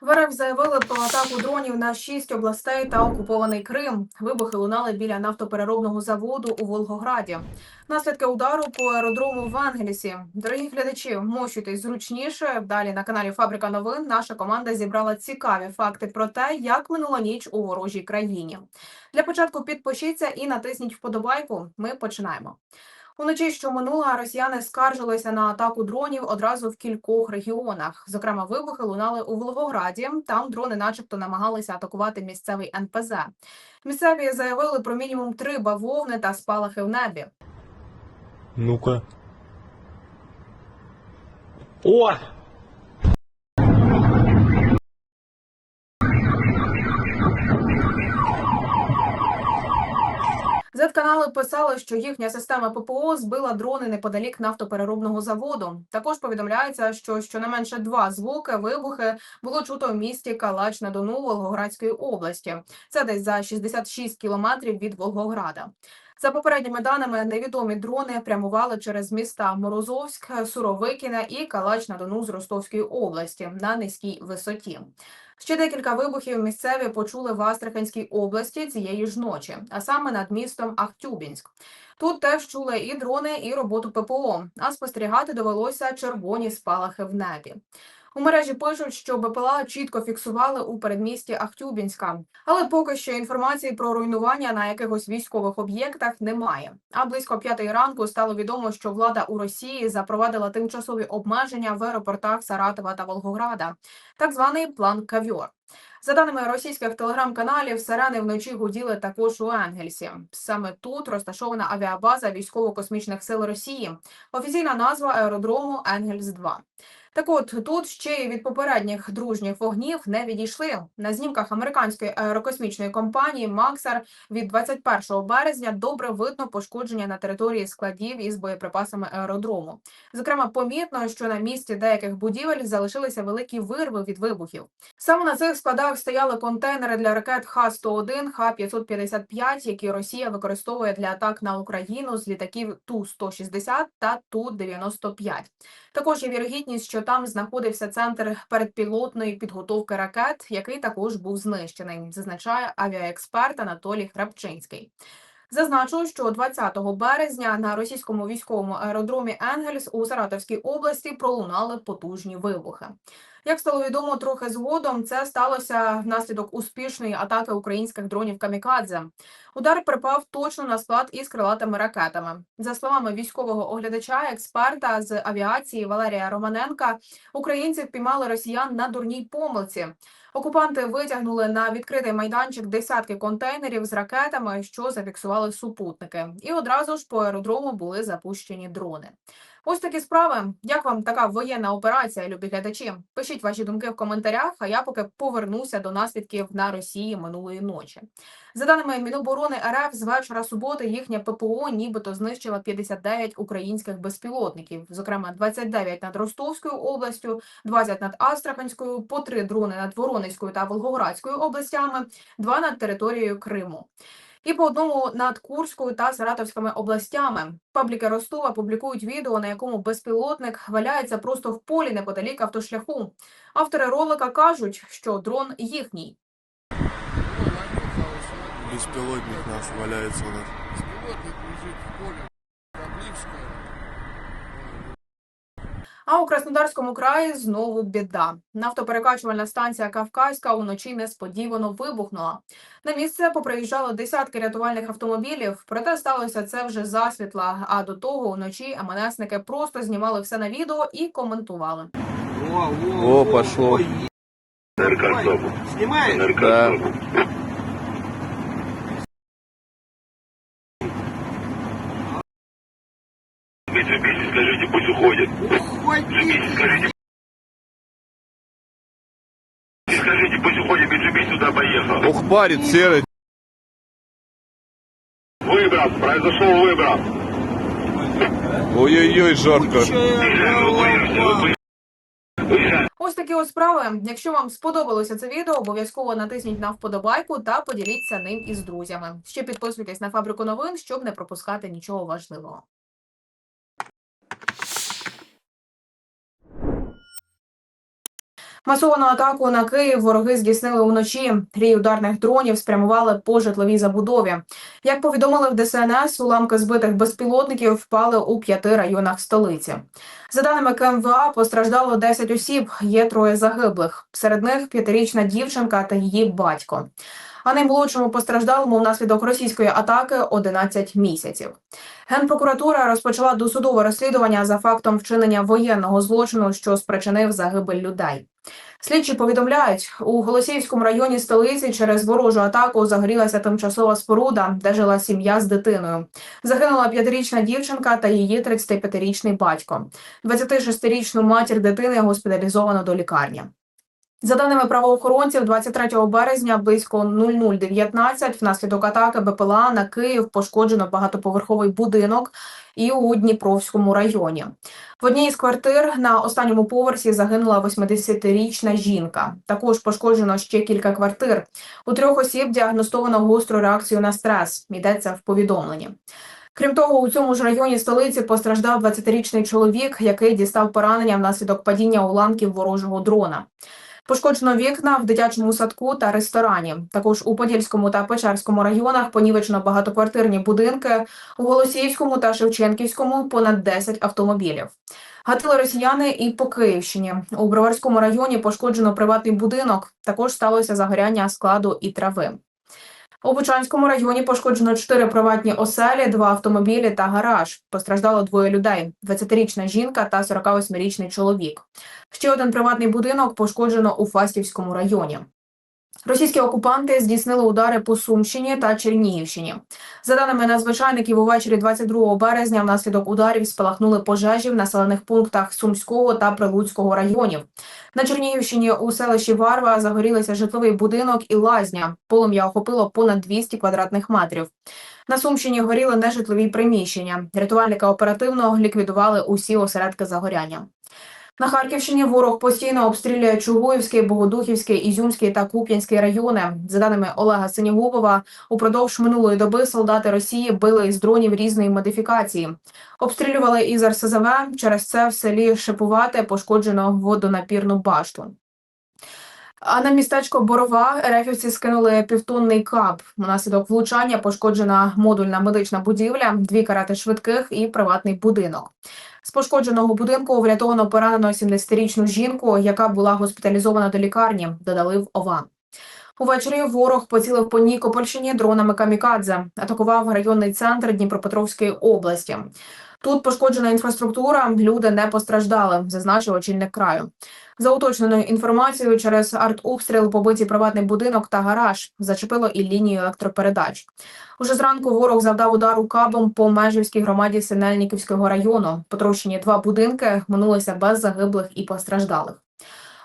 В заявили про атаку дронів на шість областей та окупований Крим. Вибухи лунали біля нафтопереробного заводу у Волгограді. Наслідки удару по аеродрому в Ангелісі. Дорогі глядачі, мощуйтесь зручніше. Далі на каналі Фабрика новин наша команда зібрала цікаві факти про те, як минула ніч у ворожій країні. Для початку підпишіться і натисніть вподобайку. Ми починаємо. Уночі, що минула, росіяни скаржилися на атаку дронів одразу в кількох регіонах. Зокрема, вибухи лунали у Волгограді. Там дрони, начебто, намагалися атакувати місцевий НПЗ. Місцеві заявили про мінімум три бавовни та спалахи в небі. Ну-ка. О! Зет-канали писали, що їхня система ППО збила дрони неподалік нафтопереробного заводу. Також повідомляється, що щонайменше два звуки вибухи було чуто в місті Калач на Дону Волгоградської області. Це десь за 66 кілометрів від Волгограда. За попередніми даними, невідомі дрони прямували через міста Морозовськ, Суровикіне і Калач на Дону з Ростовської області на низькій висоті. Ще декілька вибухів місцеві почули в Астраханській області цієї ж ночі, а саме над містом Ахтюбінськ. Тут теж чули і дрони, і роботу ППО, а спостерігати довелося червоні спалахи в небі. У мережі пишуть, що БПЛА чітко фіксували у передмісті Ахтюбінська, але поки що інформації про руйнування на якихось військових об'єктах немає. А близько п'ятої ранку стало відомо, що влада у Росії запровадила тимчасові обмеження в аеропортах Саратова та Волгограда, так званий план Кавьор. За даними російських телеграм-каналів, сирени вночі гуділи також у Енгельсі. Саме тут розташована авіабаза військово-космічних сил Росії. Офіційна назва аеродрому Енгельс 2 так от тут ще й від попередніх дружніх вогнів не відійшли. На знімках американської аерокосмічної компанії Максар від 21 березня добре видно пошкодження на території складів із боєприпасами аеродрому. Зокрема, помітно, що на місці деяких будівель залишилися великі вирви від вибухів. Саме на цих складах стояли контейнери для ракет Х-101, Х-555, які Росія використовує для атак на Україну з літаків Ту-160 та Ту-95. Також є вірогідність, що там знаходився центр передпілотної підготовки ракет, який також був знищений, зазначає авіаексперт Анатолій Храпчинський. Зазначу, що 20 березня на російському військовому аеродромі Енгельс у Саратовській області пролунали потужні вибухи. Як стало відомо трохи згодом, це сталося внаслідок успішної атаки українських дронів камікадзе. Удар припав точно на склад із крилатими ракетами. За словами військового оглядача, експерта з авіації Валерія Романенка, українці впіймали росіян на дурній помилці. Окупанти витягнули на відкритий майданчик десятки контейнерів з ракетами, що зафіксували супутники, і одразу ж по аеродрому були запущені дрони. Ось такі справи. Як вам така воєнна операція, любі глядачі? Пишіть ваші думки в коментарях. А я поки повернуся до наслідків на Росії минулої ночі. За даними Міноборони РФ, з вечора суботи їхня ППО нібито знищила 59 українських безпілотників, зокрема 29 над Ростовською областю, 20 над Астраханською, по три дрони над Воронезькою та Волгоградською областями, два над територією Криму. І по одному над Курською та Саратовськими областями. Пабліки Ростова публікують відео, на якому безпілотник валяється просто в полі неподалік автошляху. Автори ролика кажуть, що дрон їхній. Безпілотник нас валяється у А у Краснодарському краї знову біда. Нафтоперекачувальна станція Кавказька уночі несподівано вибухнула. На місце поприїжджало десятки рятувальних автомобілів, проте сталося це вже засвітла. А до того уночі МНСники просто знімали все на відео і коментували. О, пошло. Снимает? Да. Скажите, пусть уходит. Mitsubishi, скажите. Скажите, пусть уходит, Mitsubishi туда поехал. Ух, парит серый. Выброс, произошел выброс. Ой-ой-ой, жарко. Ось такі ось справи. Якщо вам сподобалося це відео, обов'язково натисніть на вподобайку та поділіться ним із друзями. Ще підписуйтесь на фабрику новин, щоб не пропускати нічого важливого. Масовану атаку на Київ вороги здійснили вночі. Рій ударних дронів спрямували по житловій забудові. Як повідомили в ДСНС, уламки збитих безпілотників впали у п'яти районах столиці. За даними КМВА, постраждало 10 осіб. Є троє загиблих. Серед них п'ятирічна дівчинка та її батько. А наймолодшому постраждалому внаслідок російської атаки 11 місяців. Генпрокуратура розпочала досудове розслідування за фактом вчинення воєнного злочину, що спричинив загибель людей. Слідчі повідомляють, у Голосіївському районі столиці через ворожу атаку загорілася тимчасова споруда, де жила сім'я з дитиною. Загинула п'ятирічна дівчинка та її 35-річний батько. 26-річну матір дитини госпіталізовано до лікарні. За даними правоохоронців, 23 березня близько 00.19 внаслідок атаки БПЛА на Київ пошкоджено багатоповерховий будинок і у Дніпровському районі. В одній із квартир на останньому поверсі загинула 80-річна жінка. Також пошкоджено ще кілька квартир. У трьох осіб діагностовано гостру реакцію на стрес. Йдеться в повідомленні. Крім того, у цьому ж районі столиці постраждав 20-річний чоловік, який дістав поранення внаслідок падіння уламків ворожого дрона. Пошкоджено вікна в дитячому садку та ресторані. Також у Подільському та Печерському районах понівечено багатоквартирні будинки. У Голосіївському та Шевченківському понад 10 автомобілів. Гатили росіяни і по Київщині. У Броварському районі пошкоджено приватний будинок. Також сталося загоряння складу і трави. У Бучанському районі пошкоджено чотири приватні оселі, два автомобілі та гараж. Постраждало двоє людей: 20-річна жінка та 48-річний чоловік. Ще один приватний будинок пошкоджено у Фастівському районі. Російські окупанти здійснили удари по Сумщині та Чернігівщині. За даними надзвичайників, увечері 22 березня внаслідок ударів спалахнули пожежі в населених пунктах Сумського та Прилуцького районів. На Чернігівщині у селищі Варва загорілися житловий будинок і лазня. Полум'я охопило понад 200 квадратних метрів. На Сумщині горіли нежитлові приміщення. Рятувальники оперативно ліквідували усі осередки загоряння. На Харківщині ворог постійно обстрілює Чугуївський, Богодухівський, Ізюмський та Куп'янський райони. За даними Олега Синігубова, упродовж минулої доби солдати Росії били із дронів різної модифікації. Обстрілювали із РСЗВ. Через це в селі Шипувате пошкоджено водонапірну башту. А на містечко Борова рефівці скинули півтонний кап. Унаслідок влучання пошкоджена модульна медична будівля, дві карати швидких і приватний будинок. З пошкодженого будинку врятовано поранено 70-річну жінку, яка була госпіталізована до лікарні. Додали в ОВА. Увечері ворог поцілив по Нікопольщині дронами камікадзе, атакував районний центр Дніпропетровської області. Тут пошкоджена інфраструктура, люди не постраждали, зазначив очільник краю. За уточненою інформацією, через артобстріл побиті приватний будинок та гараж зачепило і лінію електропередач. Уже зранку ворог завдав удару кабом по межівській громаді Синельниківського району. Потрощені два будинки минулися без загиблих і постраждалих.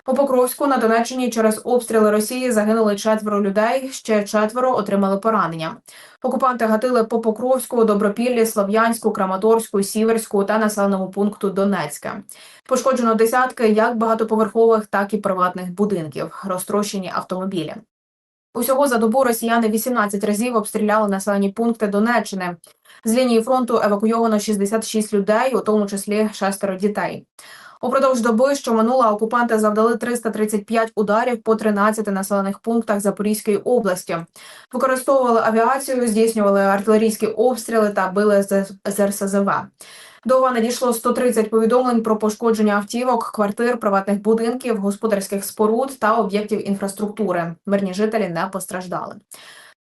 У Покровську на Донеччині через обстріли Росії загинули четверо людей, ще четверо отримали поранення. Окупанти гатили по Покровську, Добропіллі, Слов'янську, Краматорську, Сіверську та населеному пункту Донецьке. Пошкоджено десятки як багатоповерхових, так і приватних будинків, розтрощені автомобілі. Усього за добу росіяни 18 разів обстріляли населені пункти Донеччини. З лінії фронту евакуйовано 66 людей, у тому числі шестеро дітей. Упродовж доби, що минула, окупанти завдали 335 ударів по 13 населених пунктах Запорізької області. Використовували авіацію, здійснювали артилерійські обстріли та били з РСЗВ. До ОВА надійшло 130 повідомлень про пошкодження автівок, квартир, приватних будинків, господарських споруд та об'єктів інфраструктури. Мирні жителі не постраждали.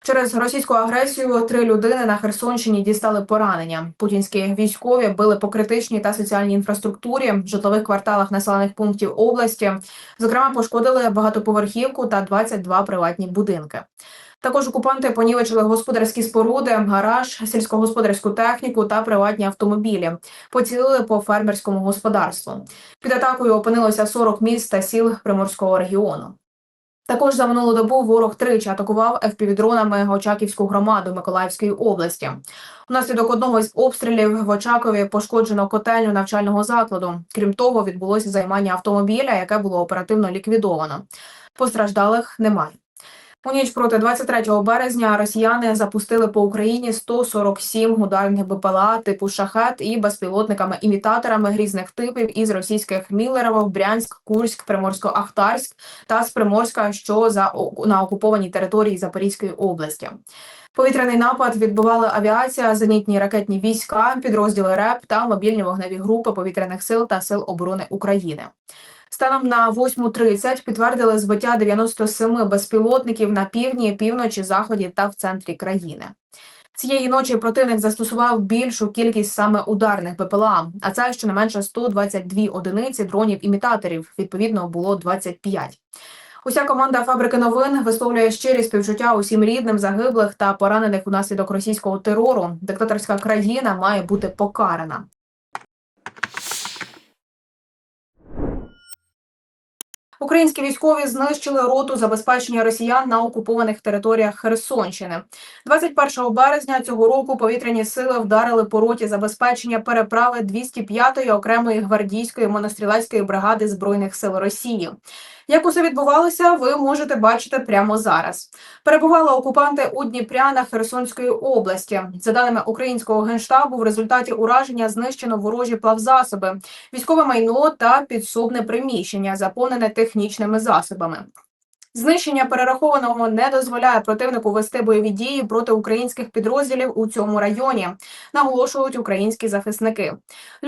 Через російську агресію три людини на Херсонщині дістали поранення. Путінські військові били по критичній та соціальній інфраструктурі житлових кварталах населених пунктів області. Зокрема, пошкодили багатоповерхівку та 22 приватні будинки. Також окупанти понівечили господарські споруди, гараж, сільськогосподарську техніку та приватні автомобілі. Поцілили по фермерському господарству. Під атакою опинилося 40 міст та сіл Приморського регіону. Також за минулу добу ворог тричі атакував ФПВ-дронами Очаківську громаду Миколаївської області. Внаслідок одного з обстрілів в Очакові пошкоджено котельню навчального закладу. Крім того, відбулося займання автомобіля, яке було оперативно ліквідовано. Постраждалих немає. У ніч проти 23 березня росіяни запустили по Україні 147 ударних БПЛА типу шахет і безпілотниками-імітаторами різних типів із російських Міллерово, Брянськ, Курськ, Приморсько-Ахтарськ та з Приморська, що за на окупованій території Запорізької області. Повітряний напад відбували авіація, зенітні ракетні війська, підрозділи РЕП та мобільні вогневі групи повітряних сил та сил оборони України. Станом на 8.30 підтвердили збиття 97 безпілотників на півдні, півночі, заході та в центрі країни. Цієї ночі противник застосував більшу кількість саме ударних БПЛА, а це щонайменше 122 одиниці дронів-імітаторів. Відповідно, було 25. Уся команда фабрики новин висловлює щирі співчуття усім рідним загиблих та поранених внаслідок російського терору. Диктаторська країна має бути покарана. Українські військові знищили роту забезпечення росіян на окупованих територіях Херсонщини. 21 березня цього року повітряні сили вдарили по роті забезпечення переправи 205-ї окремої гвардійської монострілецької бригади збройних сил Росії. Як усе відбувалося, ви можете бачити прямо зараз. Перебували окупанти у Дніпрянах Херсонської області. За даними українського генштабу, в результаті ураження знищено ворожі плавзасоби, військове майно та підсобне приміщення, заповнене технічними засобами. Знищення перерахованого не дозволяє противнику вести бойові дії проти українських підрозділів у цьому районі, наголошують українські захисники.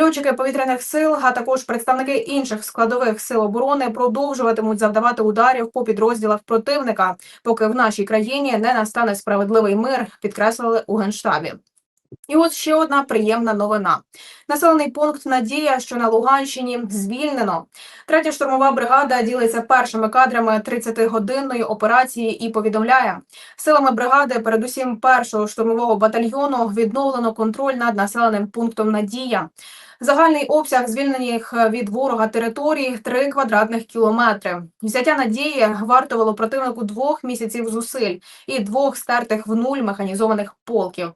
Льотчики повітряних сил, а також представники інших складових сил оборони продовжуватимуть завдавати ударів по підрозділах противника, поки в нашій країні не настане справедливий мир, підкреслили у генштабі. І от ще одна приємна новина. Населений пункт Надія, що на Луганщині, звільнено. Третя штурмова бригада ділиться першими кадрами 30-годинної операції і повідомляє, силами бригади, передусім першого штурмового батальйону, відновлено контроль над населеним пунктом Надія. Загальний обсяг звільнених від ворога територій 3 квадратних кілометри. Взяття надії вартувало противнику двох місяців зусиль і двох стертих в нуль механізованих полків.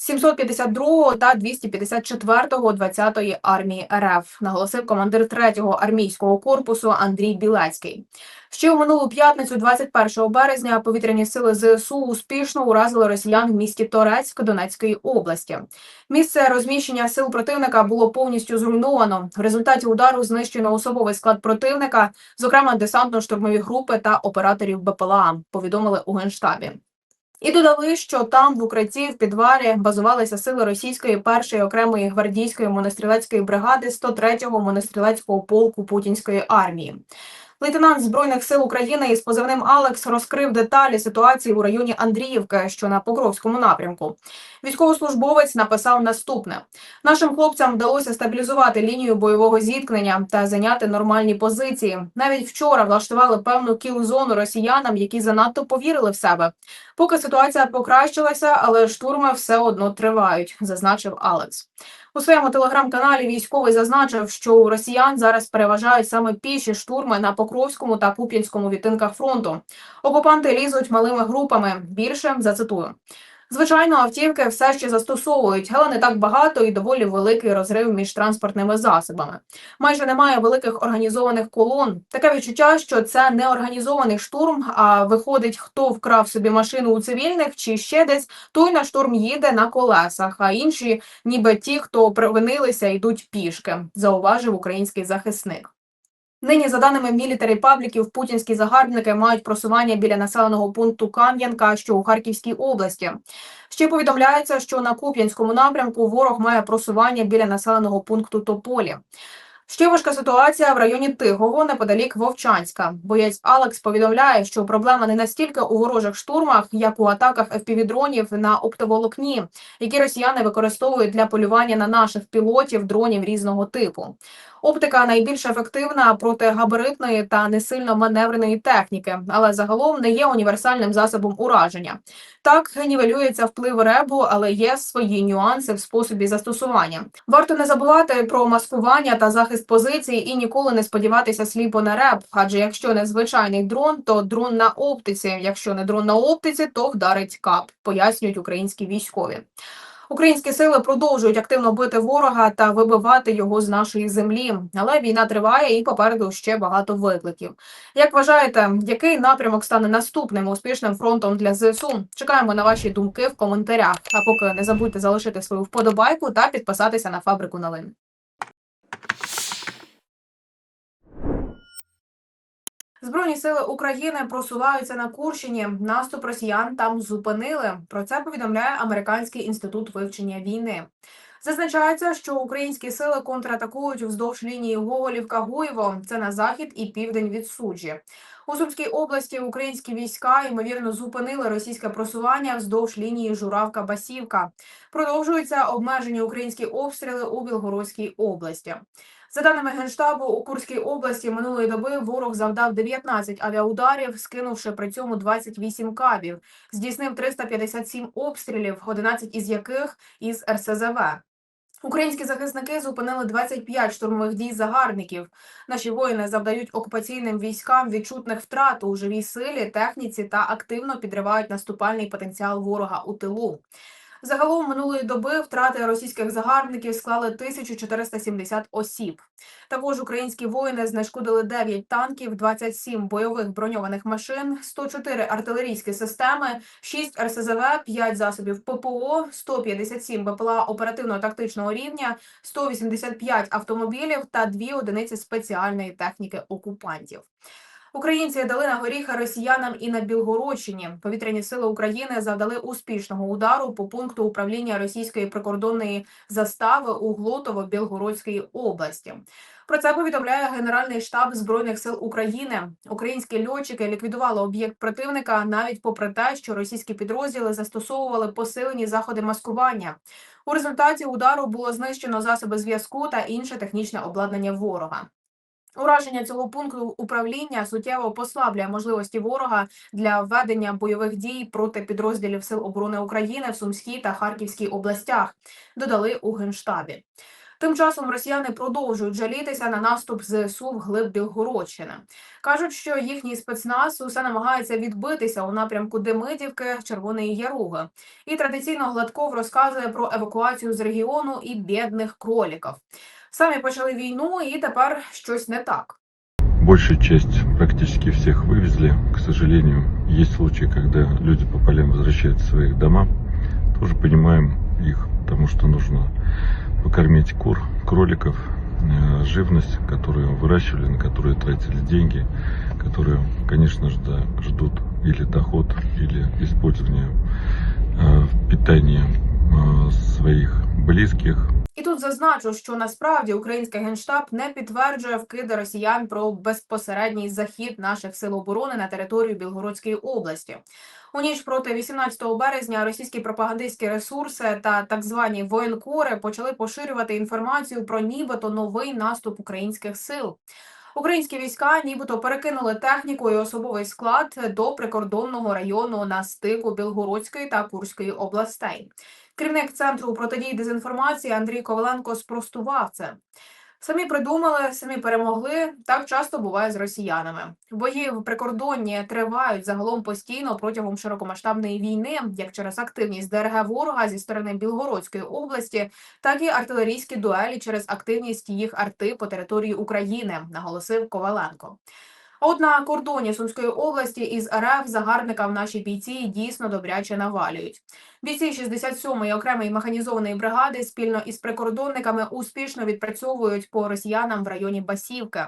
752 та 254-го 20-ї армії РФ, наголосив командир 3-го армійського корпусу Андрій Білецький. Ще у минулу п'ятницю, 21 березня, повітряні сили ЗСУ успішно уразили росіян в місті Торецьк Донецької області. Місце розміщення сил противника було повністю зруйновано. В результаті удару знищено особовий склад противника, зокрема десантно-штурмові групи та операторів БПЛА. Повідомили у генштабі. І додали, що там в укритті в підвалі базувалися сили російської першої окремої гвардійської монострілецької бригади 103-го монострілецького полку путінської армії. Лейтенант збройних сил України із позивним Алекс розкрив деталі ситуації у районі Андріївки, що на Покровському напрямку. Військовослужбовець написав наступне: нашим хлопцям вдалося стабілізувати лінію бойового зіткнення та зайняти нормальні позиції. Навіть вчора влаштували певну кіл-зону росіянам, які занадто повірили в себе. Поки ситуація покращилася, але штурми все одно тривають, зазначив Алекс. У своєму телеграм-каналі військовий зазначив, що у росіян зараз переважають саме піші штурми на Покровському та Куп'янському відтинках фронту. Окупанти лізуть малими групами. Більше зацитую. Звичайно, автівки все ще застосовують, але не так багато і доволі великий розрив між транспортними засобами. Майже немає великих організованих колон. Таке відчуття, що це не організований штурм, а виходить, хто вкрав собі машину у цивільних чи ще десь, той на штурм їде на колесах, а інші, ніби ті, хто провинилися, йдуть пішки, зауважив український захисник. Нині, за даними мілітарі пабліків, путінські загарбники мають просування біля населеного пункту Кам'янка, що у Харківській області. Ще повідомляється, що на Куп'янському напрямку ворог має просування біля населеного пункту Тополі. Ще важка ситуація в районі Тигово, неподалік Вовчанська. Боєць Алекс повідомляє, що проблема не настільки у ворожих штурмах, як у атаках FPV-дронів на оптоволокні, які росіяни використовують для полювання на наших пілотів дронів різного типу. Оптика найбільш ефективна проти габаритної та не сильно маневреної техніки, але загалом не є універсальним засобом ураження. Так нівелюється вплив ребу, але є свої нюанси в способі застосування. Варто не забувати про маскування та захист позицій і ніколи не сподіватися сліпо на реб. Адже якщо не звичайний дрон, то дрон на оптиці. Якщо не дрон на оптиці, то вдарить кап, пояснюють українські військові. Українські сили продовжують активно бити ворога та вибивати його з нашої землі. Але війна триває і попереду ще багато викликів. Як вважаєте, який напрямок стане наступним успішним фронтом для ЗСУ? Чекаємо на ваші думки в коментарях. А поки не забудьте залишити свою вподобайку та підписатися на фабрику новин. Збройні сили України просуваються на Курщині. Наступ росіян там зупинили. Про це повідомляє Американський інститут вивчення війни. Зазначається, що українські сили контратакують вздовж лінії Гоголівка-Гуєво. Це на захід і південь від суджі. У Сумській області українські війська ймовірно зупинили російське просування вздовж лінії Журавка-Басівка. Продовжуються обмежені українські обстріли у Білгородській області. За даними Генштабу, у Курській області минулої доби ворог завдав 19 авіаударів, скинувши при цьому 28 кабів. Здійснив 357 обстрілів, 11 із яких із РСЗВ. Українські захисники зупинили 25 штурмових дій загарбників. Наші воїни завдають окупаційним військам відчутних втрат у живій силі, техніці та активно підривають наступальний потенціал ворога у тилу. Загалом минулої доби втрати російських загарбників склали 1470 осіб. Також українські воїни знешкодили 9 танків, 27 бойових броньованих машин, 104 артилерійські системи, 6 РСЗВ, 5 засобів ППО, 157 БПЛА оперативно-тактичного рівня, 185 автомобілів та 2 одиниці спеціальної техніки окупантів. Українці дали на горіха росіянам і на Білгородщині. Повітряні сили України завдали успішного удару по пункту управління російської прикордонної застави у Глотово-Білгородській області. Про це повідомляє Генеральний штаб збройних сил України. Українські льотчики ліквідували об'єкт противника навіть попри те, що російські підрозділи застосовували посилені заходи маскування. У результаті удару було знищено засоби зв'язку та інше технічне обладнання ворога. Ураження цього пункту управління суттєво послаблює можливості ворога для введення бойових дій проти підрозділів Сил оборони України в Сумській та Харківській областях. Додали у генштабі. Тим часом росіяни продовжують жалітися на наступ ЗСУ в глиб Білгородщини. кажуть, що їхній спецназ усе намагається відбитися у напрямку Демидівки, Червоної Яруги, і традиційно Гладков розказує про евакуацію з регіону і бідних кроліків. Самі почали війну, і тепер щось не так. Большую часть, практически всех вывезли. К сожалению, есть случаи, когда люди по полям возвращаются в своих дома. Тоже понимаем их, потому что нужно покормить кур, кроликов, э, живность, которую выращивали, на которую тратили деньги, которые, конечно же, да, ждут или доход, или использование э, в питании э, своих близких, І тут зазначу, що насправді український генштаб не підтверджує вкиди росіян про безпосередній захід наших сил оборони на територію Білгородської області. У ніч проти 18 березня російські пропагандистські ресурси та так звані воєнкори почали поширювати інформацію про нібито новий наступ українських сил. Українські війська нібито перекинули техніку і особовий склад до прикордонного району на стику Білгородської та Курської областей. Керівник центру протидії дезінформації Андрій Коваленко спростував це. Самі придумали, самі перемогли. Так часто буває з росіянами. Бої в прикордонні тривають загалом постійно протягом широкомасштабної війни, як через активність ДРГ ворога зі сторони Білгородської області, так і артилерійські дуелі через активність їх арти по території України, наголосив Коваленко. А от на кордоні Сумської області із РФ загарбникам наші бійці дійсно добряче навалюють. Бійці 67-ї окремої механізованої бригади спільно із прикордонниками успішно відпрацьовують по росіянам в районі Басівки.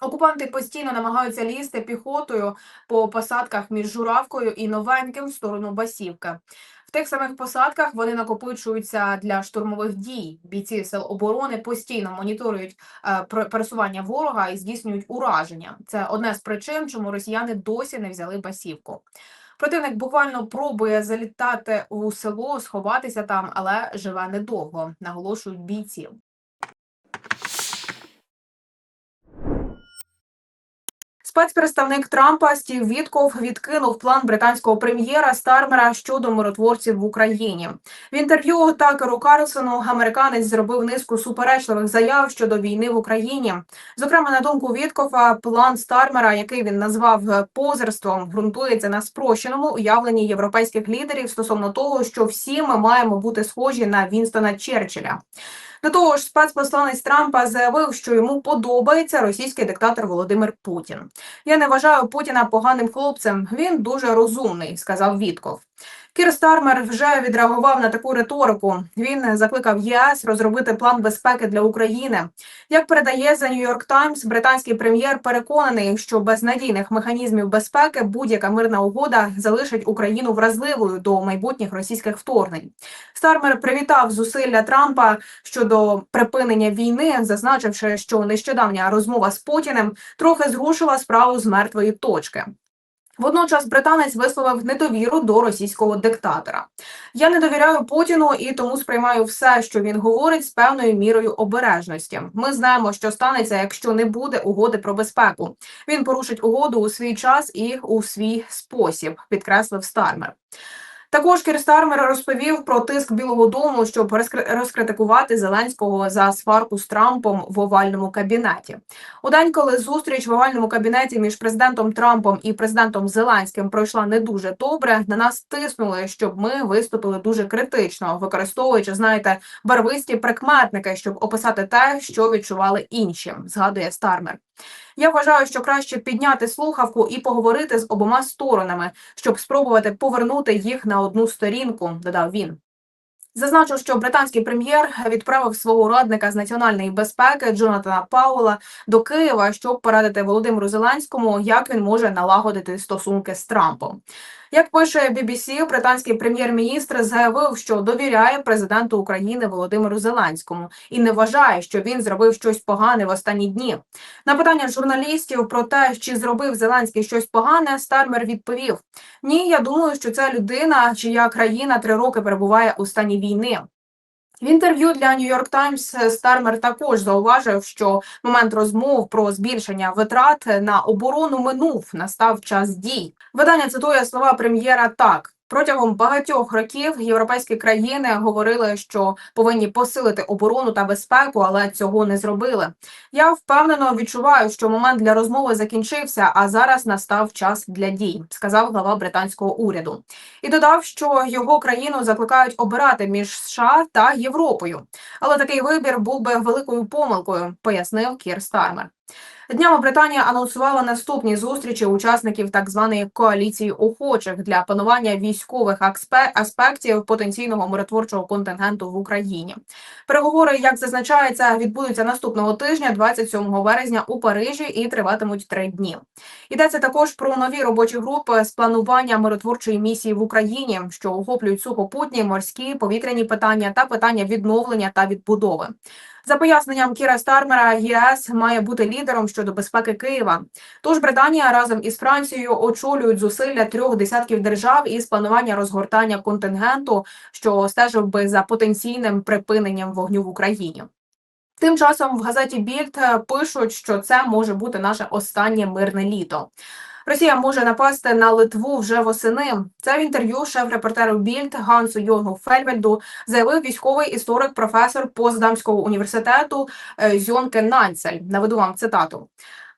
Окупанти постійно намагаються лізти піхотою по посадках між Журавкою і Новеньким в сторону Басівки. В тих самих посадках вони накопичуються для штурмових дій. Бійці сил оборони постійно моніторують е, пересування ворога і здійснюють ураження. Це одне з причин, чому росіяни досі не взяли Басівку. Противник буквально пробує залітати у село, сховатися там, але живе недовго, наголошують бійці. Спецпредставник Трампа Стів Вітков відкинув план британського прем'єра Стармера щодо миротворців в Україні. В інтерв'ю Такеру Карлсону американець зробив низку суперечливих заяв щодо війни в Україні. Зокрема, на думку Віткофа, план Стармера, який він назвав позерством, ґрунтується на спрощеному уявленні європейських лідерів стосовно того, що всі ми маємо бути схожі на Вінстона Черчилля. До того ж, спецпосланець Трампа заявив, що йому подобається російський диктатор Володимир Путін. Я не вважаю Путіна поганим хлопцем. Він дуже розумний, сказав Вітков. Кір Стармер вже відреагував на таку риторику. Він закликав ЄС розробити план безпеки для України. Як передає The New York Times, британський прем'єр переконаний, що без надійних механізмів безпеки будь-яка мирна угода залишить Україну вразливою до майбутніх російських вторгнень. Стармер привітав зусилля Трампа щодо припинення війни, зазначивши, що нещодавня розмова з Путіним трохи зрушила справу з мертвої точки. Водночас британець висловив недовіру до російського диктатора. Я не довіряю Путіну і тому сприймаю все, що він говорить, з певною мірою обережності. Ми знаємо, що станеться, якщо не буде угоди про безпеку. Він порушить угоду у свій час і у свій спосіб, підкреслив Стармер. Також Кір Стармер розповів про тиск Білого Дому, щоб розкри- розкритикувати Зеленського за сварку з Трампом в овальному кабінеті. У день, коли зустріч в овальному кабінеті між президентом Трампом і президентом Зеленським пройшла не дуже добре, на нас тиснули, щоб ми виступили дуже критично, використовуючи, знаєте, барвисті прикметники, щоб описати те, що відчували інші. Згадує Стармер. Я вважаю, що краще підняти слухавку і поговорити з обома сторонами, щоб спробувати повернути їх на одну сторінку, додав він. Зазначив, що британський прем'єр відправив свого радника з національної безпеки Джонатана Паула до Києва, щоб порадити Володимиру Зеленському, як він може налагодити стосунки з Трампом. Як пише BBC, британський прем'єр-міністр заявив, що довіряє президенту України Володимиру Зеленському і не вважає, що він зробив щось погане в останні дні. На питання журналістів про те, чи зробив Зеленський щось погане, Стармер відповів: Ні, я думаю, що це людина, чия країна три роки перебуває у стані війни. В інтерв'ю для New York Times Стармер також зауважив, що момент розмов про збільшення витрат на оборону минув, настав час дій. Видання цитує слова прем'єра так. Протягом багатьох років європейські країни говорили, що повинні посилити оборону та безпеку, але цього не зробили. Я впевнено відчуваю, що момент для розмови закінчився, а зараз настав час для дій, сказав глава британського уряду. І додав, що його країну закликають обирати між США та Європою. Але такий вибір був би великою помилкою, пояснив Кір Стармер. Днями Британія анонсувала наступні зустрічі учасників так званої коаліції охочих для панування військових аспектів потенційного миротворчого контингенту в Україні. Переговори, як зазначається, відбудуться наступного тижня, 27 березня, у Парижі, і триватимуть три дні. Йдеться також про нові робочі групи з планування миротворчої місії в Україні, що охоплюють сухопутні, морські, повітряні питання та питання відновлення та відбудови. За поясненням Кіра Стармера, ЄС має бути лідером щодо безпеки Києва. Тож Британія разом із Францією очолюють зусилля трьох десятків держав із планування розгортання контингенту, що стежив би за потенційним припиненням вогню в Україні. Тим часом в газеті Більд пишуть, що це може бути наше останнє мирне літо. Росія може напасти на Литву вже восени. Це в інтерв'ю шеф-репортеру Більд Гансу Йонгу Фельвельду заявив військовий історик, професор Поздамського університету е, Зьонке Нанцель. Наведу вам цитату.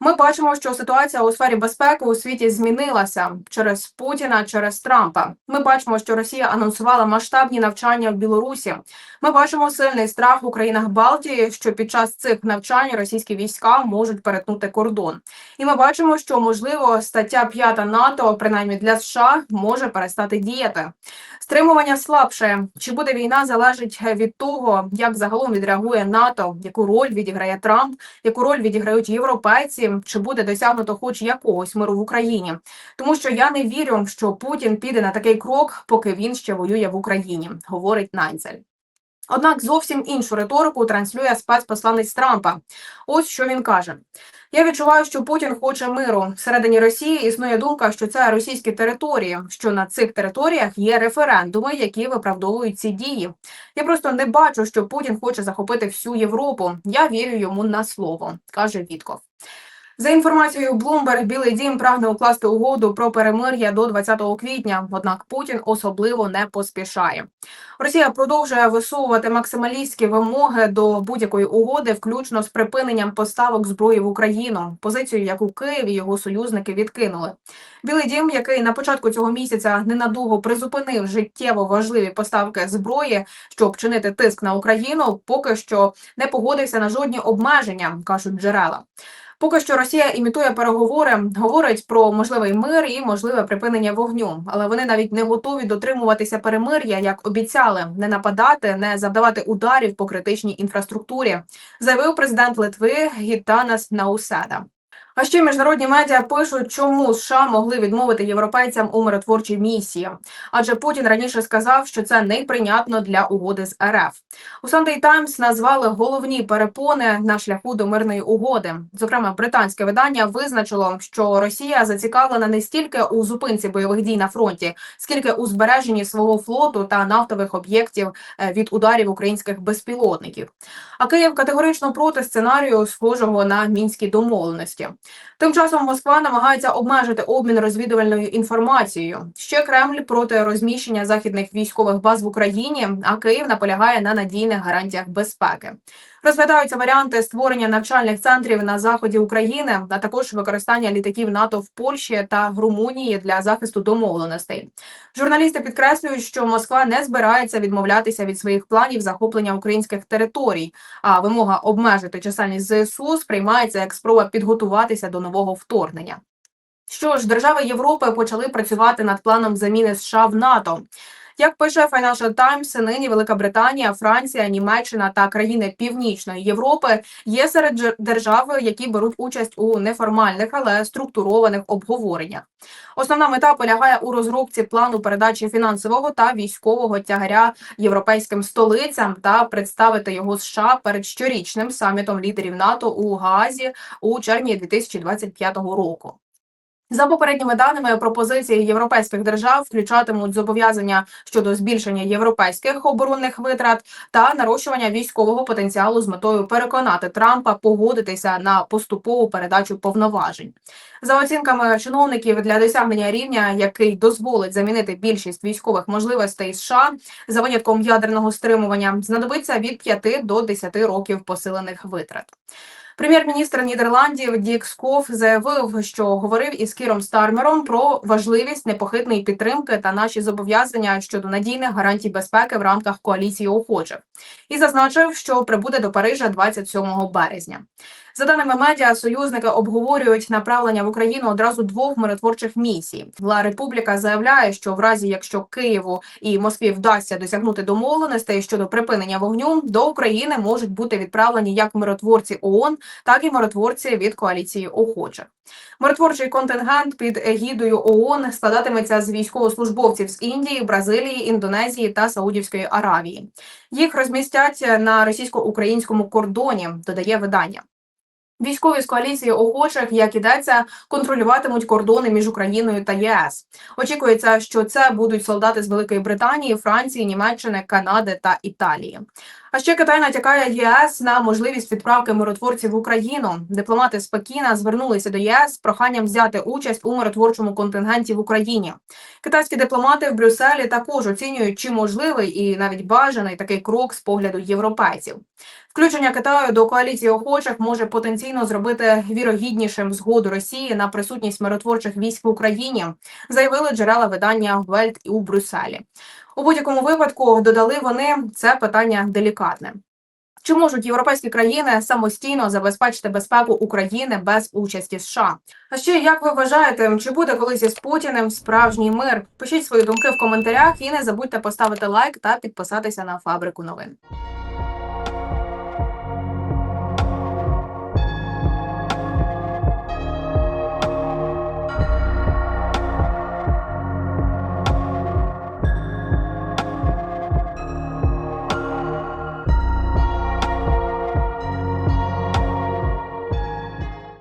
Ми бачимо, що ситуація у сфері безпеки у світі змінилася через Путіна, через Трампа. Ми бачимо, що Росія анонсувала масштабні навчання в Білорусі. Ми бачимо сильний страх у країнах Балтії, що під час цих навчань російські війська можуть перетнути кордон. І ми бачимо, що можливо стаття 5 НАТО, принаймні для США, може перестати діяти. Стримування слабше. Чи буде війна залежить від того, як загалом відреагує НАТО, яку роль відіграє Трамп, яку роль відіграють європейці, чи буде досягнуто хоч якогось миру в Україні? Тому що я не вірю, що Путін піде на такий крок, поки він ще воює в Україні, говорить Нанцель. Однак зовсім іншу риторику транслює спецпосланець Трампа. Ось що він каже: я відчуваю, що Путін хоче миру. Всередині Росії існує думка, що це російські території, що на цих територіях є референдуми, які виправдовують ці дії. Я просто не бачу, що Путін хоче захопити всю Європу. Я вірю йому на слово, каже Вітков. За інформацією Bloomberg, Білий Дім прагне укласти угоду про перемир'я до 20 квітня. Однак Путін особливо не поспішає. Росія продовжує висовувати максималістські вимоги до будь-якої угоди, включно з припиненням поставок зброї в Україну. Позицію, яку Київ і його союзники відкинули. Білий дім, який на початку цього місяця ненадовго призупинив життєво важливі поставки зброї, щоб чинити тиск на Україну, поки що не погодився на жодні обмеження, кажуть джерела. Поки що Росія імітує переговори, говорить про можливий мир і можливе припинення вогню, але вони навіть не готові дотримуватися перемир'я, як обіцяли, не нападати, не завдавати ударів по критичній інфраструктурі, заявив президент Литви Гітанас Науседа. А ще міжнародні медіа пишуть, чому США могли відмовити європейцям у миротворчій місії. Адже Путін раніше сказав, що це неприйнятно для угоди з РФ. У Sunday Times назвали головні перепони на шляху до мирної угоди. Зокрема, британське видання визначило, що Росія зацікавлена не стільки у зупинці бойових дій на фронті, скільки у збереженні свого флоту та нафтових об'єктів е, від ударів українських безпілотників. А Київ категорично проти сценарію, схожого на мінські домовленості. Тим часом Москва намагається обмежити обмін розвідувальною інформацією. Ще Кремль проти розміщення західних військових баз в Україні, а Київ наполягає на надійних гарантіях безпеки. Розглядаються варіанти створення навчальних центрів на заході України, а також використання літаків НАТО в Польщі та Румунії для захисту домовленостей. Журналісти підкреслюють, що Москва не збирається відмовлятися від своїх планів захоплення українських територій, а вимога обмежити чисельність ЗСУ сприймається як спроба підготуватися до нового вторгнення. Що ж, держави Європи почали працювати над планом заміни США в НАТО. Як пише Financial Times, нині Велика Британія, Франція, Німеччина та країни Північної Європи є серед держав, які беруть участь у неформальних, але структурованих обговореннях. Основна мета полягає у розробці плану передачі фінансового та військового тягаря європейським столицям та представити його США перед щорічним самітом лідерів НАТО у Гаазі у червні 2025 року. За попередніми даними, пропозиції європейських держав включатимуть зобов'язання щодо збільшення європейських оборонних витрат та нарощування військового потенціалу з метою переконати Трампа погодитися на поступову передачу повноважень. За оцінками чиновників для досягнення рівня, який дозволить замінити більшість військових можливостей США за винятком ядерного стримування, знадобиться від 5 до 10 років посилених витрат. Прем'єр-міністр Нідерландів Дік Скоф заявив, що говорив із Кіром Стармером про важливість непохитної підтримки та наші зобов'язання щодо надійних гарантій безпеки в рамках коаліції охочих, і зазначив, що прибуде до Парижа 27 березня. За даними медіа, союзники обговорюють направлення в Україну одразу двох миротворчих місій. Ла Републіка заявляє, що в разі якщо Києву і Москві вдасться досягнути домовленостей щодо припинення вогню, до України можуть бути відправлені як миротворці ООН, так і миротворці від коаліції охочих. Миротворчий контингент під егідою ООН складатиметься з військовослужбовців з Індії, Бразилії, Індонезії та Саудівської Аравії. Їх розмістять на російсько-українському кордоні, додає видання. Військові з коаліції охочих, як ідеться, контролюватимуть кордони між Україною та ЄС. Очікується, що це будуть солдати з Великої Британії, Франції, Німеччини, Канади та Італії. А ще Китай натякає ЄС на можливість відправки миротворців в Україну. Дипломати з Пекіна звернулися до єС з проханням взяти участь у миротворчому контингенті в Україні. Китайські дипломати в Брюсселі також оцінюють, чи можливий і навіть бажаний такий крок з погляду європейців. Включення Китаю до коаліції охочих може потенційно зробити вірогіднішим згоду Росії на присутність миротворчих військ в Україні, заявили джерела видання Вельт у Брюсселі. У будь-якому випадку додали вони це питання делікатне. Чи можуть європейські країни самостійно забезпечити безпеку України без участі США? А ще як ви вважаєте, чи буде колись із Путіним справжній мир? Пишіть свої думки в коментарях і не забудьте поставити лайк та підписатися на фабрику новин.